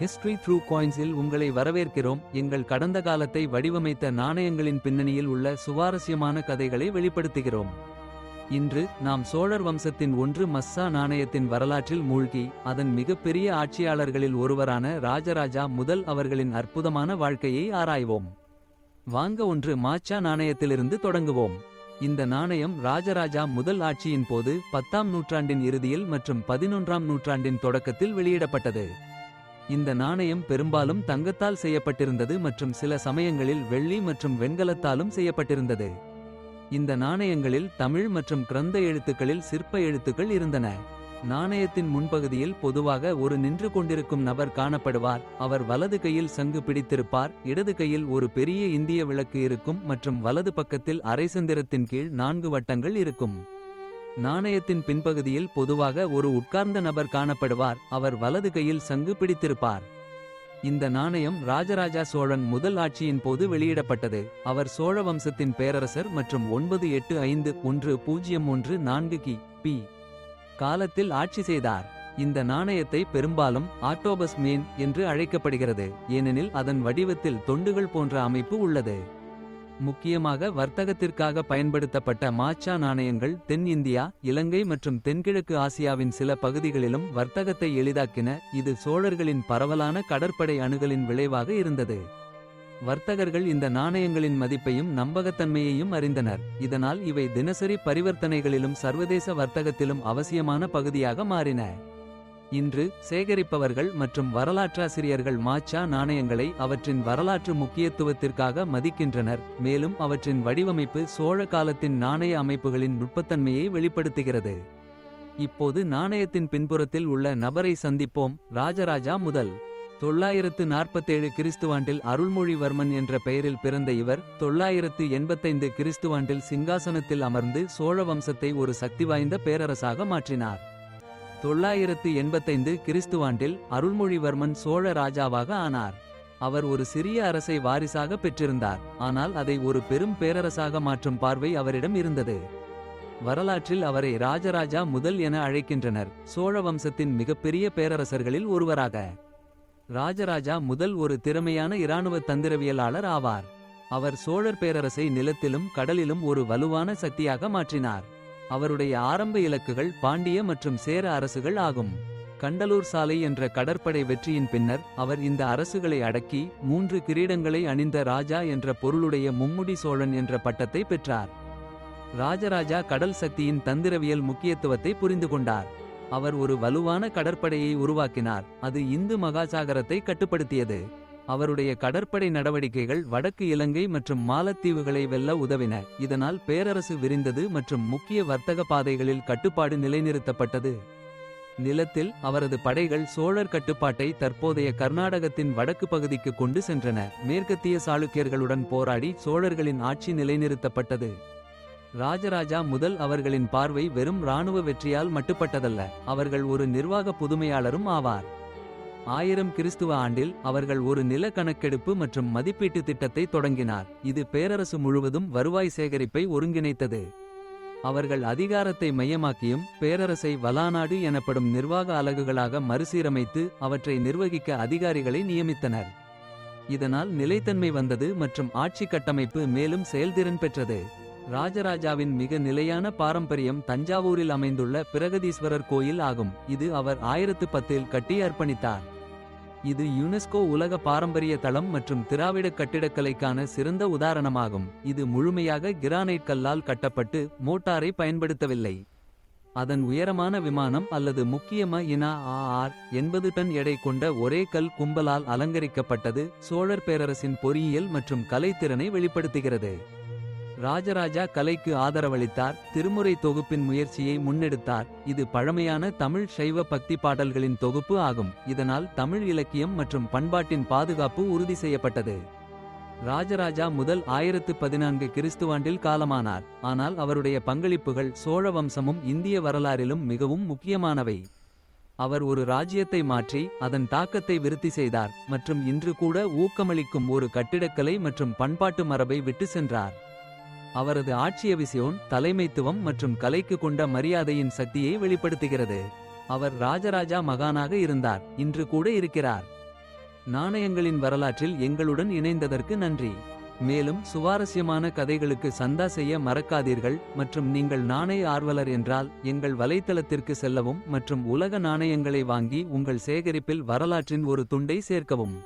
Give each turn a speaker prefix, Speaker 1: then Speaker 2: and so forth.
Speaker 1: History through காயின்ஸில் உங்களை வரவேற்கிறோம். எங்கள் கடந்த காலத்தை வடிவமைத்த நாணயங்களின் பின்னணியில் உள்ள சுவாரஸ்யமான கதைகளை வெளிப்படுத்துகிறோம். இன்று நாம் சோழர் வம்சத்தின் ஒன்று மஸ்ஸா நாணயத்தின் வரலாற்றில் மூழ்கி அதன் மிகப்பெரிய ஆட்சியாளர்களில் ஒருவரான ராஜராஜா முதல் அவர்களின் அற்புதமான வாழ்க்கையை ஆராய்வோம். வாங்க ஒன்று மாச்சா நாணயத்திலிருந்து தொடங்குவோம். இந்த நாணயம் ராஜராஜா முதல் ஆட்சியின் போது பத்தாம் நூற்றாண்டின் இறுதியில் மற்றும் பதினொன்றாம் நூற்றாண்டின் தொடக்கத்தில் வெளியிடப்பட்டது. இந்த நாணயம் பெரும்பாலும் தங்கத்தால் செய்யப்பட்டிருந்தது மற்றும் சில சமயங்களில் வெள்ளி மற்றும் வெண்கலத்தாலும் செய்யப்பட்டிருந்தது. இந்த நாணயங்களில் தமிழ் மற்றும் கிரந்த எழுத்துக்களில் சிற்ப எழுத்துக்கள் இருந்தன. நாணயத்தின் முன்பகுதியில் பொதுவாக ஒரு நின்று கொண்டிருக்கும் நபர் காணப்படுவார். அவர் வலது கையில் சங்கு பிடித்திருப்பார். இடது கையில் ஒரு பெரிய இந்திய விளக்கு இருக்கும் மற்றும் வலது பக்கத்தில் அரைசந்திரத்தின் கீழ் நான்கு வட்டங்கள் இருக்கும். நாணயத்தின் பின்பகுதியில் பொதுவாக ஒரு உட்கார்ந்த நபர் காணப்படுவார். அவர் வலது கையில் சங்கு பிடித்திருப்பார். இந்த நாணயம் ராஜராஜா சோழன் முதல் ஆட்சியின் போது வெளியிடப்பட்டது. அவர் சோழ வம்சத்தின் பேரரசர் மற்றும் ஒன்பது எட்டு ஐந்து ஒன்று பூஜ்ஜியம் ஒன்று நான்கு கி பி. காலத்தில் ஆட்சி செய்தார். இந்த நாணயத்தை பெரும்பாலும் ஆக்டோபஸ் மேன் என்று அழைக்கப்படுகிறது. ஏனெனில் அதன் வடிவத்தில் தொண்டுகள் போன்ற அமைப்பு உள்ளது. முக்கியமாக வர்த்தகத்திற்காக பயன்படுத்தப்பட்ட மாச்சா நாணயங்கள் தென் இந்தியா இலங்கை மற்றும் தென்கிழக்கு ஆசியாவின் சில பகுதிகளிலும் வர்த்தகத்தை எளிதாக்கின. இது சோழர்களின் பரவலான கடற்படை அணுகலின் விளைவாக இருந்தது. வர்த்தகர்கள் இந்த நாணயங்களின் மதிப்பையும் நம்பகத்தன்மையையும் அறிந்தனர். இதனால் இவை தினசரி பரிவர்த்தனைகளிலும் சர்வதேச வர்த்தகத்திலும் அவசியமான பகுதியாக மாறின. இன்று சேகரிப்பவர்கள் மற்றும் வரலாற்றாசிரியர்கள் மாச்சா நாணயங்களை அவற்றின் வரலாற்று முக்கியத்துவத்திற்காக மதிக்கின்றனர் மேலும் அவற்றின் வடிவமைப்பு சோழ காலத்தின் நாணய அமைப்புகளின் நுட்பத்தன்மையை வெளிப்படுத்துகிறது. இப்போது நாணயத்தின் பின்புறத்தில் உள்ள நபரை சந்திப்போம். ராஜராஜா முதல். தொள்ளாயிரத்து நாற்பத்தேழு கிறிஸ்துவாண்டில் அருள்மொழிவர்மன் என்ற பெயரில் பிறந்த இவர் தொள்ளாயிரத்து எண்பத்தைந்து கிறிஸ்துவாண்டில் சிங்காசனத்தில் அமர்ந்து சோழ வம்சத்தை ஒரு சக்தி வாய்ந்த பேரரசாக மாற்றினார். தொள்ளாயிரத்து எண்பத்தைந்து கிறிஸ்துவாண்டில் அருள்மொழிவர்மன் சோழ ராஜாவாக ஆனார். அவர் ஒரு சிறிய அரசை வாரிசாக பெற்றிருந்தார். ஆனால் அதை ஒரு பெரும் பேரரசாக மாற்றும் பார்வை அவரிடம் இருந்தது. வரலாற்றில் அவரை ராஜராஜா முதல் என அழைக்கின்றனர். சோழ வம்சத்தின் மிகப்பெரிய பேரரசர்களில் ஒருவராக. ராஜராஜா முதல் ஒரு திறமையான இராணுவ தந்திரவியலாளர் ஆவார். அவர் சோழர் பேரரசை நிலத்திலும் கடலிலும் ஒரு வலுவான சக்தியாக மாற்றினார். அவருடைய ஆரம்ப இலக்குகள் பாண்டிய மற்றும் சேர அரசுகள் ஆகும். கண்டலூர் சாலை என்ற கடற்படை வெற்றியின் பின்னர் அவர் இந்த அரசுகளை அடக்கி மூன்று கிரீடங்களை அணிந்த ராஜா என்ற பொருளுடைய மும்முடி சோழன் என்ற பட்டத்தை பெற்றார். ராஜராஜா கடல் சக்தியின் தந்திரவியல் முக்கியத்துவத்தை புரிந்து கொண்டார். அவர் ஒரு வலுவான கடற்படையை உருவாக்கினார். அது இந்து மகாசாகரத்தை கட்டுப்படுத்தியது. அவருடைய கடற்படை நடவடிக்கைகள் வடக்கு இலங்கை மற்றும் மாலத்தீவுகளை வெல்ல உதவின. இதனால் பேரரசு விரிந்தது மற்றும் முக்கிய வர்த்தக பாதைகளில் கட்டுப்பாடு நிலைநிறுத்தப்பட்டது. நிலத்தில் அவரது படைகள் சோழர் கட்டுப்பாட்டை தற்போதைய கர்நாடகத்தின் வடக்கு பகுதிக்கு கொண்டு சென்றன. மேற்கத்திய சாளுக்கியர்களுடன் போராடி சோழர்களின் ஆட்சி நிலைநிறுத்தப்பட்டது. ராஜராஜா முதல் அவர்களின் பார்வை வெறும் இராணுவ வெற்றியால் மட்டுப்பட்டதல்ல. அவர்கள் ஒரு நிர்வாக புதுமையாளரும் ஆவார். ஆயிரம் கிறிஸ்துவ ஆண்டில் அவர்கள் ஒரு நில கணக்கெடுப்பு மற்றும் மதிப்பீட்டு திட்டத்தை தொடங்கினார். இது பேரரசு முழுவதும் வருவாய் சேகரிப்பை ஒருங்கிணைத்தது. அவர்கள் அதிகாரத்தை மையமாக்கியும் பேரரசை வலாநாடு எனப்படும் நிர்வாக அலகுகளாக மறுசீரமைத்து அவற்றை நிர்வகிக்க அதிகாரிகளை நியமித்தனர். இதனால் நிலைத்தன்மை வந்தது மற்றும் ஆட்சி கட்டமைப்பு மேலும் செயல்திறன் பெற்றது. ராஜராஜாவின் மிக நிலையான பாரம்பரியம் தஞ்சாவூரில் அமைந்துள்ள பிரகதீஸ்வரர் கோயில் ஆகும். இது அவர் ஆயிரத்து பத்தில் கட்டி அர்ப்பணித்தார். இது யுனெஸ்கோ உலக பாரம்பரிய தளம் மற்றும் திராவிட கட்டிடக்கலைக்கான சிறந்த உதாரணமாகும். இது முழுமையாக கிரானைட் கல்லால் கட்டப்பட்டு மோட்டாரை பயன்படுத்தவில்லை. அதன் உயரமான விமானம் அல்லது முக்கியம இனா ஆர் எண்பது டன் எடை கொண்ட ஒரே கல் கும்பலால் அலங்கரிக்கப்பட்டது சோழர் பேரரசின் பொறியியல் மற்றும் கலைத்திறனை வெளிப்படுத்துகிறது. ராஜராஜா கலைக்கு ஆதரவளித்தார். திருமுறை தொகுப்பின் முயற்சியை முன்னெடுத்தார். இது பழமையான தமிழ் சைவ பக்தி பாடல்களின் தொகுப்பு ஆகும். இதனால் தமிழ் இலக்கியம் மற்றும் பண்பாட்டின் பாதுகாப்பு உறுதி செய்யப்பட்டது. ராஜராஜா முதல் ஆயிரத்து பதினான்கு கிறிஸ்துவாண்டில் காலமானார். ஆனால் அவருடைய பங்களிப்புகள் சோழ வம்சமும் இந்திய வரலாறிலும் மிகவும் முக்கியமானவை. அவர் ஒரு ராஜ்யத்தை மாற்றி அதன் தாக்கத்தை விருத்தி செய்தார். மற்றும் இன்று கூட ஊக்கமளிக்கும் ஒரு கட்டிடக்கலை மற்றும் பண்பாட்டு மரபை விட்டு சென்றார். அவரது ஆட்சிய விசியோன் தலைமைத்துவம் மற்றும் கலைக்கு கொண்ட மரியாதையின் சக்தியை வெளிப்படுத்துகிறது அவர் ராஜராஜா மகானாக இருந்தார் இன்று கூட இருக்கிறார் நாணயங்களின் வரலாற்றில் எங்களுடன் இணைந்ததற்கு நன்றி. மேலும் சுவாரஸ்யமான கதைகளுக்கு சந்தா செய்ய மறக்காதீர்கள் மற்றும் நீங்கள் நாணய ஆர்வலர் என்றால் எங்கள் வலைத்தளத்திற்கு செல்லவும் மற்றும் உலக நாணயங்களை வாங்கி உங்கள் சேகரிப்பில் வரலாற்றின் ஒரு துண்டை சேர்க்கவும்.